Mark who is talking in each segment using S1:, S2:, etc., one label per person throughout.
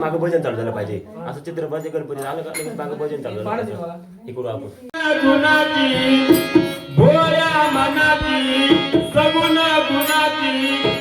S1: माग भजन चालू झालं पाहिजे. असं चित्रपती गणपती आलं का? लगेच मागे भजन चालू झालं पाहिजे हे करू आपण.
S2: गुणाची सगुण गुणाची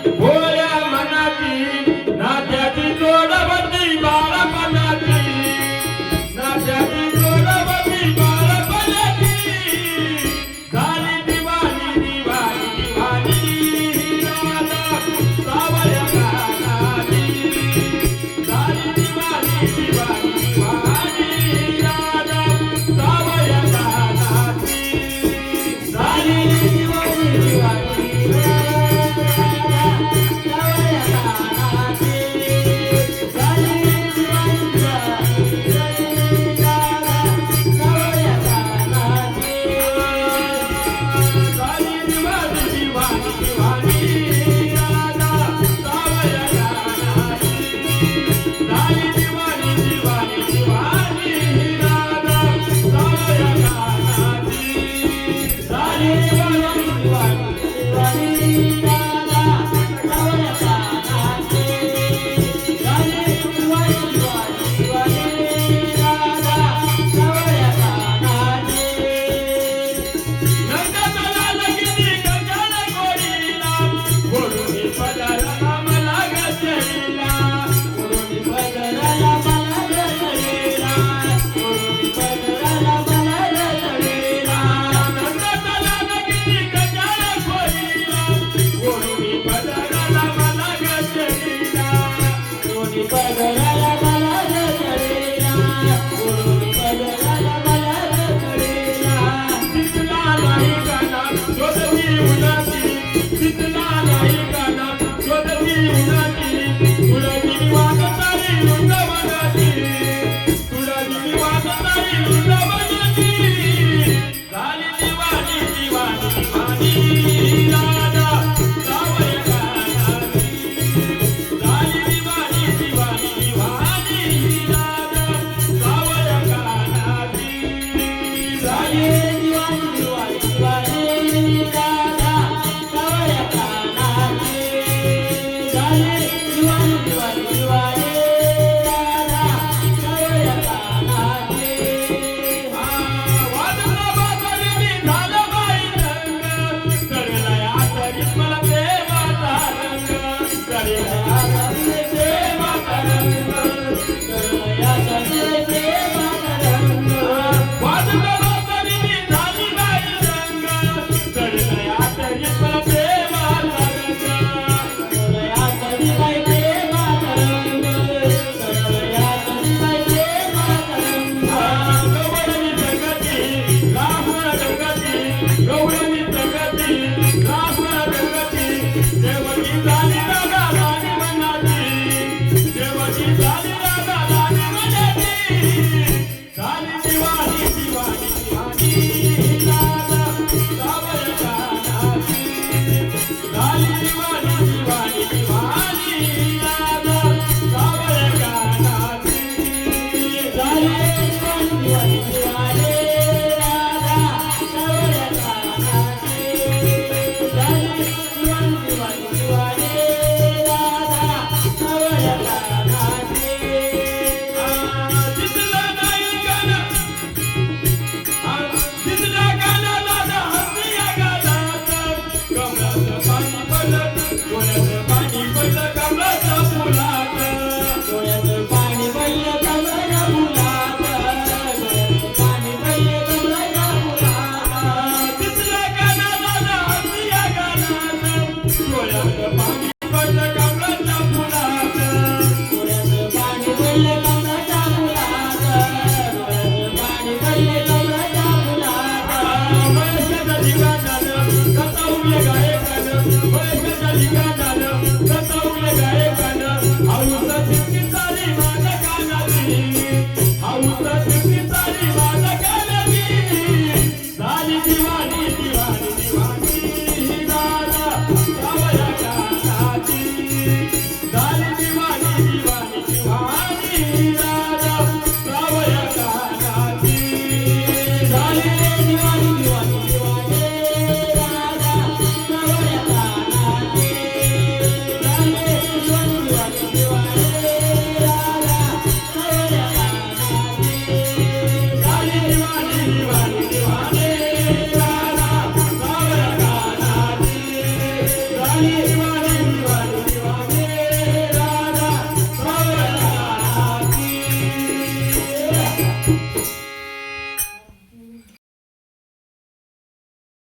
S2: Thank you.